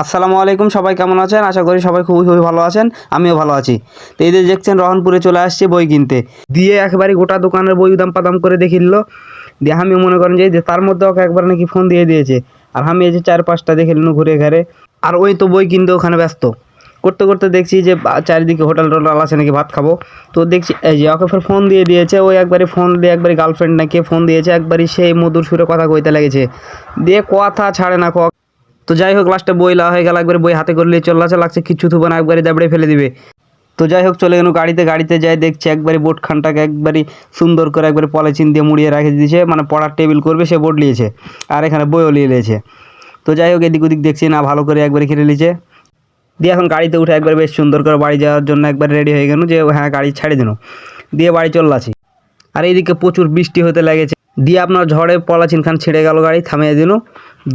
আসসালামু আলাইকুম, সবাই কেমন আছেন? আশা করি সবাই খুবই খুবই ভালো আছেন। আমিও ভালো আছি। তো এই যে দেখছেন, রহনপুরে চলে আসছে বই কিনতে। দিয়ে একেবারে গোটা দোকানের বই উদাম পাদাম করে দেখিল দিয়ে আমি মনে করেন যে তার মধ্যে ওকে একবার নাকি ফোন দিয়ে দিয়েছে। আর আমি এই যে চার পাঁচটা দেখে নিল ঘুরে ঘাড়ে। আর ওই তো বই কিনতে ওখানে ব্যস্ত। করতে করতে দেখছি যে চারিদিকে হোটেল টোটেল আছে নাকি ভাত খাব। তো দেখছি, এই যে ওকে ফের ফোন দিয়ে দিয়েছে। ওই একবারে ফোন দিয়ে একবারে গার্লফ্রেন্ড নাকি ফোন দিয়েছে। একবারই সেই মধুর সুরে কথা কইতে লেগেছে। দিয়ে কথা ছাড়ে না ক তো যাই হোক লাস্টে বই লা হয়ে গেল, একবারে বই হাতে করলে চল্লাচে লাগছে কিচ্ছু থুবে না, একবারে দাবড়ে ফেলে দিবে। তো যাই হোক, চলে গেল গাড়িতে। গাড়িতে যাই দেখছি একবারে বোর্ড খানটাকে একবারে সুন্দর করে একবারে পলিথিন দিয়ে মুড়িয়ে রেখে দিয়েছে মানে পড়ার টেবিল করবে, সে বোর্ড নিয়েছে। আর এখানে বইও নিয়ে নিয়েছে। তো যাই হোক, এদিক ওদিক দেখছি, না, ভালো করে একবারে খেলে নিয়েছে। দিয়ে এখন গাড়িতে উঠে একবার বেশ সুন্দর করে বাড়ি যাওয়ার জন্য একবার রেডি হয়ে গেল যে হ্যাঁ গাড়ি ছেড়ে দিন দিয়ে বাড়ি চলে আসি। আর এইদিকে প্রচুর বৃষ্টি হতে লেগেছে। দিয়ে আপনার ঝড়ে পলাচিন খান ছেড়ে গেল গাড়ি, থামিয়ে দিল।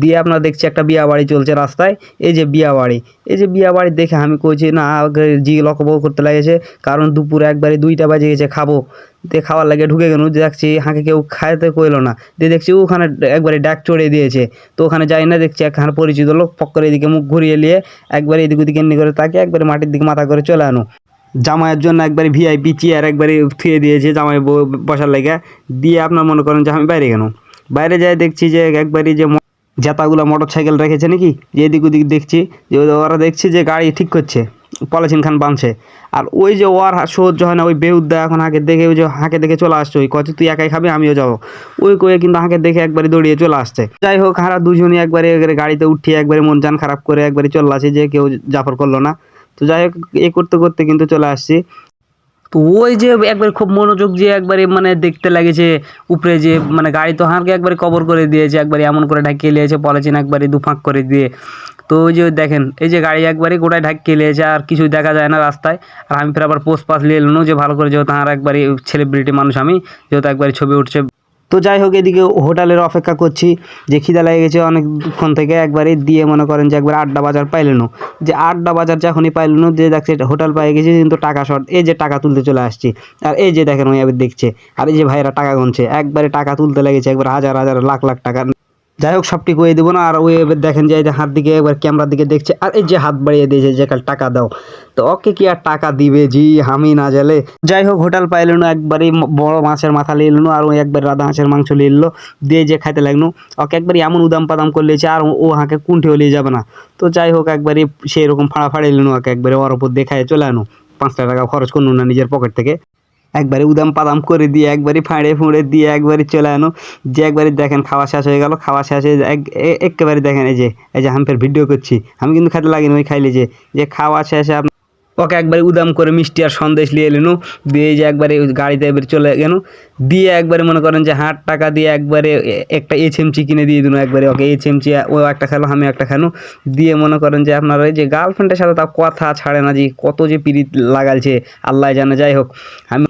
দিয়ে আপনার দেখছি একটা বিয়া বাড়ি চলছে রাস্তায়। এই যে বিয়া বাড়ি এই যে বিয়া বাড়ি দেখে আমি কইছি, না জি লকবক করতে লেগেছে, কারণ দুপুরে একবারে দুইটা বাজে গেছে, খাব। দিয়ে খাওয়ার লাগে ঢুকে গেল। দেখছি হাঁকে কেউ খাইতে কইলো না। দিয়ে দেখছি ওখানে একবারে ডাক চড়ে দিয়েছে। তো ওখানে যাই না, দেখছি একখানে পরিচিত লোক পক করে এদিকে মুখ ঘুরিয়ে নিয়ে একবারে এদিক ওদিকে এমনি করে তাকে একবারে মাটির দিকে মাথা করে চলে আনো। জামাইয়ের জন্য একবারে ভিআইপি চেয়ার একবারে থুয়ে দিয়েছে জামাই বসার লেগে। দিয়ে আপনার মনে করেন যে আমি বাইরে গেল বাইরে যাই দেখছি যে একবারে যে জেতাগুলো মোটর সাইকেল রেখেছে নাকি? যে এদিক ওদিক দেখছি, যে ওরা দেখছি যে গাড়ি ঠিক করছে পলিথিন খান বাঁধছে আর ওই যে ওর সহ্য হয় না, ওই বেউদ্দা এখন হাঁকে দেখে ওই যে হাঁকে দেখে চলে আসছে ওই কত তুই একাই খাবি, আমিও যাব। ওই কয়ে কিন্তু হাঁকে দেখে একবারে দৌড়িয়ে চলে আসছে। যাই হোক, হারা দুজনই একবারে গাড়িতে উঠিয়ে একবারে মন জান খারাপ করে একবারে চলে আসে যে কেউ জাফর করল না। তো যাই হোক, এ করতে করতে কিন্তু চলে আসছি। তো ওই যে একবার খুব মনোযোগ যে একবারে মানে দেখতে লাগেছে, উপরে যে মানে গাড়ি তো হাঁকে একবারে কবর করে দিয়েছে, একবারে এমন করে ঢাকিয়ে নিয়েছে পলিথিন একবারে দুফাঁক করে দিয়ে। তো ওই যে দেখেন, এই যে গাড়ি একবারে গোটায় ঢাকিয়ে নিয়েছে আর কিছুই দেখা যায় না রাস্তায়। আর আমি ফের আবার পোস্ট পাস নিয়ে এলো যে ভালো করে যেহেতু আমার একবারে সেলিব্রিটি মানুষ আমি, যেহেতু একবারে ছবি উঠছে। তো যাই হোক, এদিকে হোটেলের অপেক্ষা করছি, যে খিদে লেগে গেছে অনেকক্ষণ থেকে একবারে দিয়ে মনে করেন যে একবার আড্ডা বাজার পাইলেন যে আড্ডা বাজার যখনই পাইলেন যে দেখছে হোটেল পাই গেছে, কিন্তু টাকা শর্ট, এই যে টাকা তুলতে চলে আসছি। আর এই যে দেখেন ওই আবার দেখছে, আর এই যে ভাইরা টাকা গুনছে, একবারে টাকা তুলতে লেগেছে, একবার হাজার হাজার, লাখ লাখ টাকা যাই হোক, সবটি কয়ে দেবো না। আর ওই এবার দেখেন যে হাত দিকে একবার ক্যামেরার দিকে দেখছে, আর এই যে হাত বাড়িয়ে দিয়েছে যে কাল টাকা দাও। তো ওকে কি আর টাকা দিবে? জি, আমি না জালে যাই হোক, হোটেল পাইলেন একবারই ম- বড় মাছের মাথা লিয়ে এলো আর ওই একবার রাধা হাঁসের মাংস লিয়ে এলো। দিয়ে যে খাইতে লাগল, ওকে একবারই এমন উদাম পাদাম করলেছে আর ও হাঁকে কুণ্ঠেও লিয়ে যাবে না। তো যাই হোক, একবারই সেই রকম ফাড়া ফাড়ে এলো ওকে একবারে ওর ওপর দেখায় চলে আনো। পাঁচটা টাকা খরচ করল না নিজের পকেট থেকে। একবারে উদাম পাদাম করে দিয়ে, একবারে ফাঁড়ে ফুঁড়ে দিয়ে, একবারে চলে আনো। যে একবারে দেখেন খাওয়া শেষ হয়ে গেল, খাওয়া শেষ হয়ে একেবারে দেখেন এই যে এই যে আমি ফের ভিডিও করছি। আমি কিন্তু খেতে লাগিনি ওই খাইলে যে যে খাওয়া শেষে আপনি ওকে একবারে উদাম করে মিষ্টি আর সন্দেশ নিয়ে এলেন দিয়ে যে একবারে গাড়িতে এবার চলে গেল। দিয়ে একবারে মনে করেন যে হাট টাকা দিয়ে একবারে একটা এচএমচি কিনে দিয়ে দিল একবারে। ওকে এচএমচি ও একটা খেলো, আমি একটা খেলো। দিয়ে মনে করেন যে আপনার ওই যে গার্লফ্রেন্ডের সাথে তার কথা ছাড়ে না যে কত যে পিরিত লাগালছে আল্লাহ জানে, যাই হোক। আমি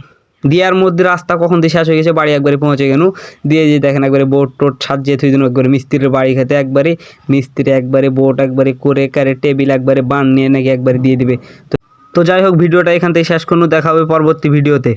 দিয়ার মধ্যে রাস্তা কখন দিয়ে শেষ হয়ে গেছে, বাড়ি একবারে পৌঁছে গেল দিয়ে যে দেখেন একবারে বোট টোট সাজিয়ে থুই দিন, একবারে মিস্ত্রির বাড়ি খেতে একবারে। মিস্ত্রি একবারে বোট একবারে করে কারে টেবিল একবারে বান নিয়ে নাকি একবারে দিয়ে দিবে। তো যাই হোক, ভিডিওটা এখান থেকে শেষ করুন, দেখা হবে পরবর্তী ভিডিওতে।